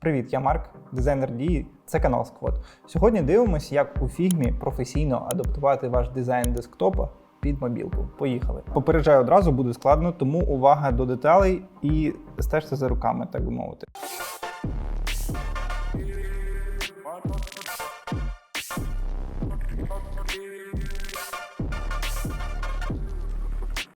Привіт, я Марк, дизайнер дії. Це канал Squad. Сьогодні дивимося, як у фігмі професійно адаптувати ваш дизайн десктопа під мобілку. Поїхали. Попереджаю одразу, буде складно, тому увага до деталей і стежте за руками, так би мовити.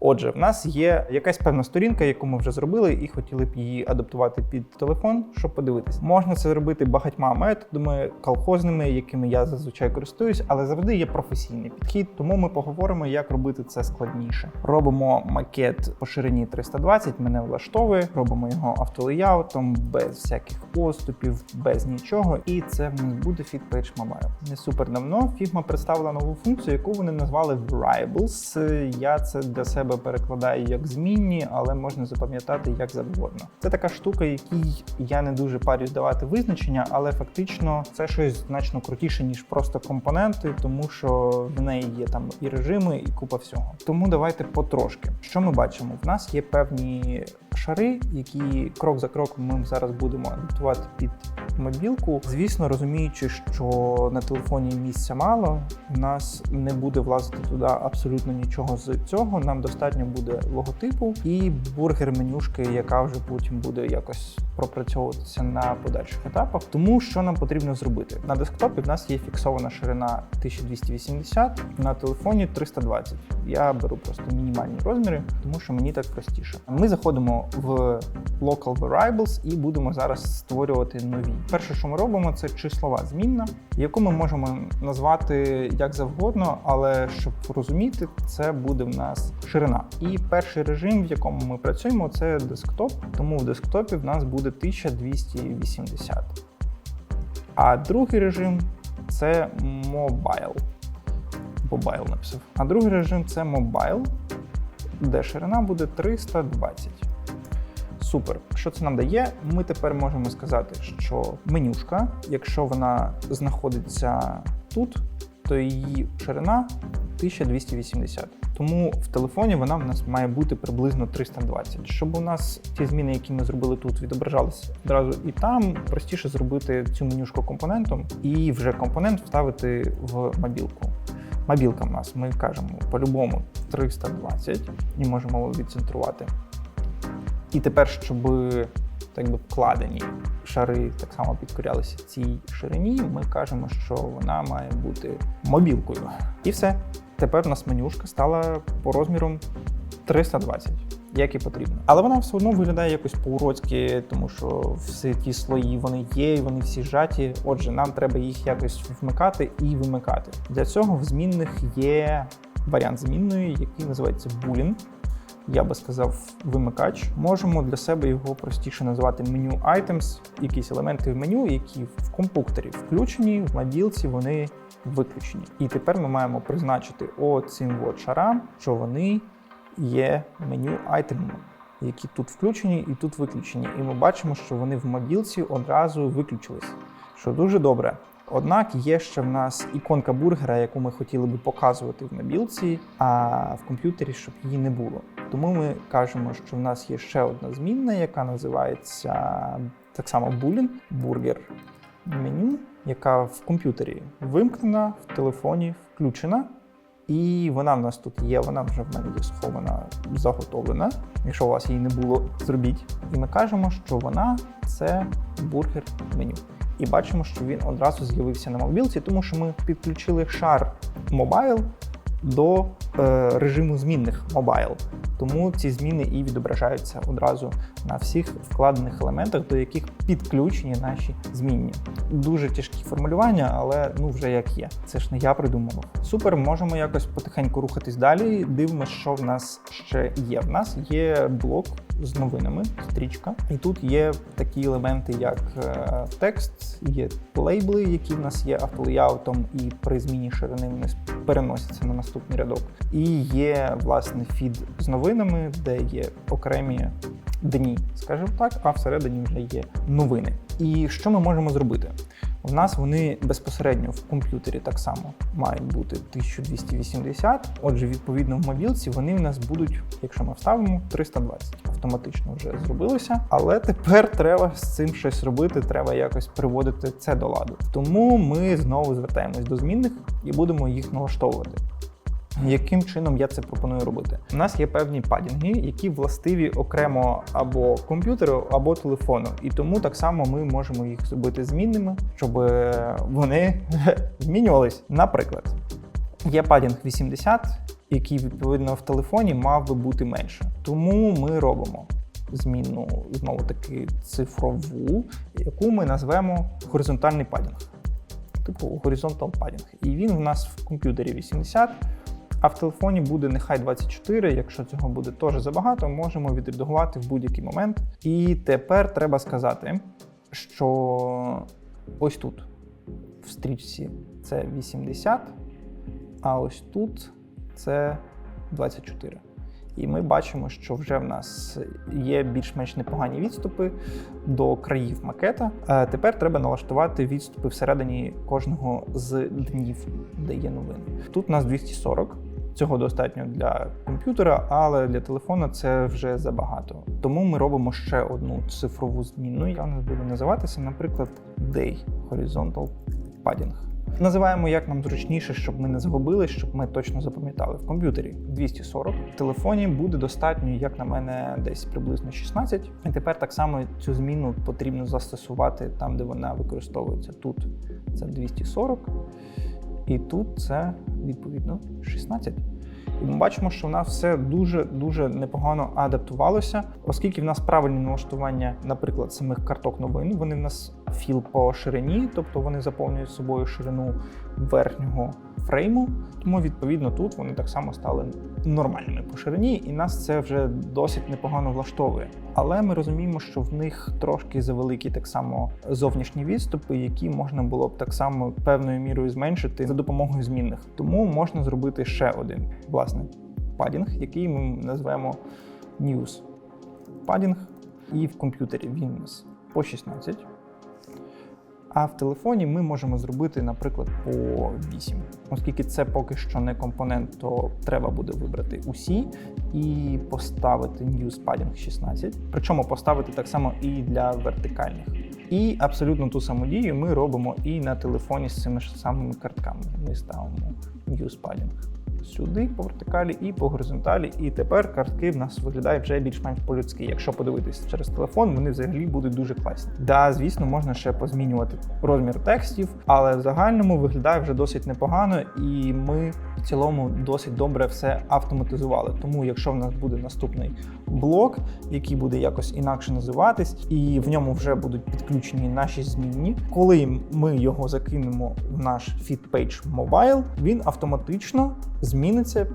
Отже, в нас є якась певна сторінка, яку ми вже зробили, і хотіли б її адаптувати під телефон, щоб подивитись. Можна це робити багатьма методами, колхозними, якими я зазвичай користуюсь, але завжди є професійний підхід. Тому ми поговоримо, як робити це складніше. Робимо макет по ширині 320, мене влаштовує. Робимо його автолеяутом, без всяких поступів, без нічого. І це в нас буде FitPage Mobile. Не супер давно Figma представила нову функцію, яку вони назвали Variables. Я це для себе перекладаю як змінні, але можна запам'ятати як завгодно. Це така штука, якій я не дуже парюсь давати визначення, але фактично це щось значно крутіше, ніж просто компоненти, тому що в неї є там і режими, і купа всього. Тому давайте потрошки. Що ми бачимо? В нас є певні шари, які крок за кроком ми зараз будемо адаптувати під мобілку. Звісно, розуміючи, що на телефоні місця мало, у нас не буде влазити туди абсолютно нічого з цього. Нам достатньо буде логотипу і бургер менюшки, яка вже потім буде якось пропрацьовуватися на подальших етапах. Тому що нам потрібно зробити на десктопі. В нас є фіксована ширина 1280, на телефоні 320. Я беру просто мінімальні розміри, тому що мені так простіше. Ми заходимо в Local Variables і будемо зараз створювати нові. Перше, що ми робимо, це числова змінна, яку ми можемо назвати як завгодно, але щоб розуміти, це буде в нас ширина. І перший режим, в якому ми працюємо, це десктоп. Тому в десктопі в нас буде 1280. А другий режим це мобайл. Мобайл написав. А другий режим це мобайл, де ширина буде 320. Супер. Що це нам дає? Ми тепер можемо сказати, що менюшка, якщо вона знаходиться тут, то її ширина 1280. Тому в телефоні вона в нас має бути приблизно 320. Щоб у нас ті зміни, які ми зробили тут, відображалися одразу і там, простіше зробити цю менюшку компонентом і вже компонент вставити в мобілку. Мобілка в нас, ми кажемо, по-любому 320 і можемо відцентрувати. І тепер, щоб так би вкладені шари так само підкорялися цій ширині, ми кажемо, що вона має бути мобілкою. І все. Тепер у нас менюшка стала по розмірам 320, як і потрібно. Але вона все одно виглядає якось по-уродськи, тому що всі ті слої вони є, і вони всі зжаті. Отже, нам треба їх якось вмикати і вимикати. Для цього в змінних є варіант змінної, який називається Boolean я би сказав, вимикач. Можемо для себе його простіше назвати меню Items, якісь елементи в меню, які в компуктері включені, в мобілці вони виключені. І тепер ми маємо призначити оцим от шарам, що вони є меню айтемами, які тут включені і тут виключені. І ми бачимо, що вони в мобілці одразу виключились, що дуже добре. Однак є ще в нас іконка бургера, яку ми хотіли би показувати в мобілці, а в комп'ютері, щоб її не було. Тому ми кажемо, що в нас є ще одна змінна, яка називається так само boolean бургер меню, яка в комп'ютері вимкнена, в телефоні включена. І вона в нас тут є, вона вже в мене є схована, заготовлена. Якщо у вас її не було, зробіть. І ми кажемо, що вона це бургер меню. І бачимо, що він одразу з'явився на мобілці, тому що ми підключили шар мобайл до е, режиму змінних мобайл. Тому ці зміни і відображаються одразу на всіх вкладених елементах, до яких підключені наші змінні. Дуже тяжкі формулювання, але ну вже як є. Це ж не я придумував. Супер, можемо якось потихеньку рухатись далі. Дивимося, що в нас ще є. В нас є блок з новинами, стрічка, і тут є такі елементи, як е, текст, є лейбли, які в нас є автолеяутом, і при зміні ширини вони переносяться на наступний рядок. І є власне фід з новинами, де є окремі дні, скажімо так, а всередині вже є новини. І що ми можемо зробити? У нас вони безпосередньо в комп'ютері так само мають бути 1280. Отже, відповідно, в мобілці вони в нас будуть, якщо ми вставимо, 320. Автоматично вже зробилося. Але тепер треба з цим щось робити, треба якось приводити це до ладу. Тому ми знову звертаємось до змінних і будемо їх налаштовувати. Яким чином я це пропоную робити? У нас є певні падінги, які властиві окремо або комп'ютеру, або телефону, і тому так само ми можемо їх зробити змінними, щоб вони змінювались. Наприклад, є падінг 80, який відповідно в телефоні мав би бути менше. Тому ми робимо змінну знову таки цифрову, яку ми назвемо горизонтальний падінг. Типу horizontal padding. І він в нас в комп'ютері 80, а в телефоні буде нехай 24. Якщо цього буде теж забагато, можемо відредагувати в будь-який момент. І тепер треба сказати, що ось тут в стрічці це 80, а ось тут це 24. І ми бачимо, що вже в нас є більш-менш непогані відступи до країв макета. А тепер треба налаштувати відступи всередині кожного з днів, де є новини. Тут у нас 240. Цього достатньо для комп'ютера, але для телефона це вже забагато. Тому ми робимо ще одну цифрову зміну, яка у нас буде називатися, наприклад, Day Horizontal Padding. Називаємо як нам зручніше, щоб ми не загубили, щоб ми точно запам'ятали. В комп'ютері 240, в телефоні буде достатньо, як на мене, десь приблизно 16. І тепер так само цю зміну потрібно застосувати там, де вона використовується. Тут це 240, і тут це відповідно 16. І ми бачимо, що в нас все дуже дуже непогано адаптувалося, оскільки в нас правильні налаштування, наприклад, самих карток новин, вони в нас філ по ширині, тобто вони заповнюють собою ширину верхнього фрейму. Тому відповідно тут вони так само стали нормальними по ширині, і нас це вже досить непогано влаштовує. Але ми розуміємо, що в них трошки завеликі так само зовнішні відступи, які можна було б так само певною мірою зменшити за допомогою змінних. Тому можна зробити ще один власне падінг, який ми назвемо News падінг. І в комп'ютері він у нас по 16. А в телефоні ми можемо зробити, наприклад, по 8. Оскільки це поки що не компонент, то треба буде вибрати усі і поставити News Padding 16. Причому поставити так само і для вертикальних. І абсолютно ту саму дію ми робимо і на телефоні з цими ж самими картками. Ми ставимо News Padding сюди по вертикалі і по горизонталі. І тепер картки в нас виглядають вже більш-менш по-людськи. Якщо подивитись через телефон, вони взагалі будуть дуже класні. Да, звісно, можна ще позмінювати розмір текстів, але в загальному виглядає вже досить непогано, і ми в цілому досить добре все автоматизували. Тому, якщо в нас буде наступний блок, який буде якось інакше називатись, і в ньому вже будуть підключені наші змінні, коли ми його закинемо в наш FitPage Mobile, він автоматично зміниться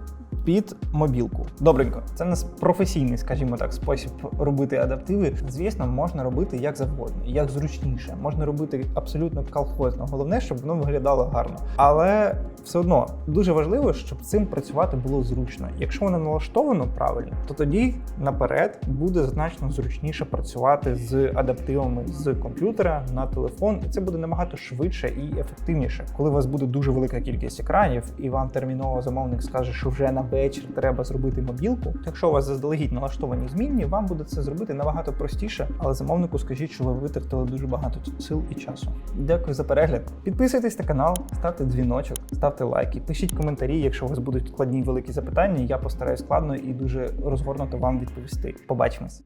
під мобілку. Добренько, це нас професійний, скажімо так, спосіб робити адаптиви. Звісно, можна робити як завгодно, як зручніше. Можна робити абсолютно колхозно. Головне, щоб воно виглядало гарно. Але все одно дуже важливо, щоб цим працювати було зручно. Якщо воно налаштовано правильно, то тоді наперед буде значно зручніше працювати з адаптивами з комп'ютера на телефон, і це буде набагато швидше і ефективніше. Коли у вас буде дуже велика кількість екранів, і вам терміново замовник скаже, що вже на вечір треба зробити мобілку. Якщо у вас заздалегідь налаштовані змінні, вам буде це зробити набагато простіше, але замовнику скажіть, що ви витратили дуже багато сил і часу. Дякую за перегляд. Підписуйтесь на канал, ставте дзвіночок, ставте лайки, пишіть коментарі, якщо у вас будуть складні великі запитання. Я постараюсь складно і дуже розгорнуто вам відповісти. Побачимось.